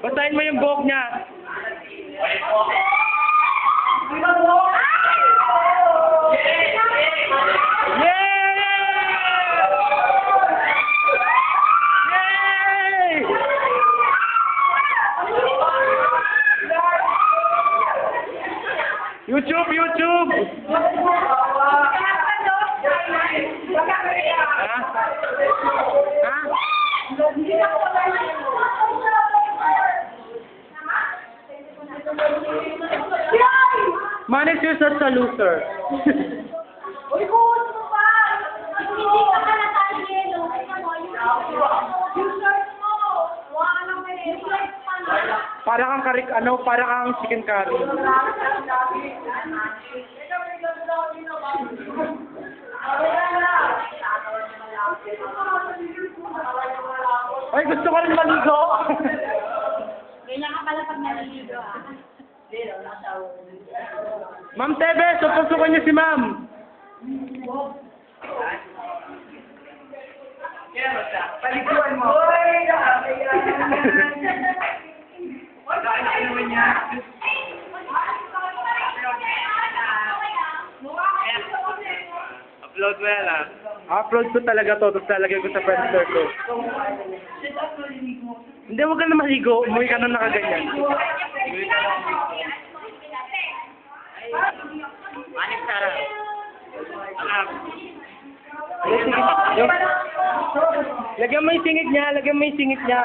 Basahin mo yung buhok niya. YouTube, YouTube! Ha? Ha? Manix, you're such a loser. Uy, buhos mo pa! Hindi ka pa natalino. Tingnan mo, yung shirt mo. Wala nang may shirt pa na. para kang karik, ano, para kang chicken curry. Ay, gusto ko rin maligo. Ganyan ka pala pag naliligo ah. Ma'am Tebe, supusukan niyo si ma'am. Paliguan mo. Dahil nakinuman niya. Upload mo yan ah. Upload ko talaga to, tapos lalagay ko sa friendster ko. Hindi, huwag ka na maligo. Umuwi ka na nakaganyan. Manik Sara. Yung- Lagyan mo yung singit niya, lagyan mo yung singit niya.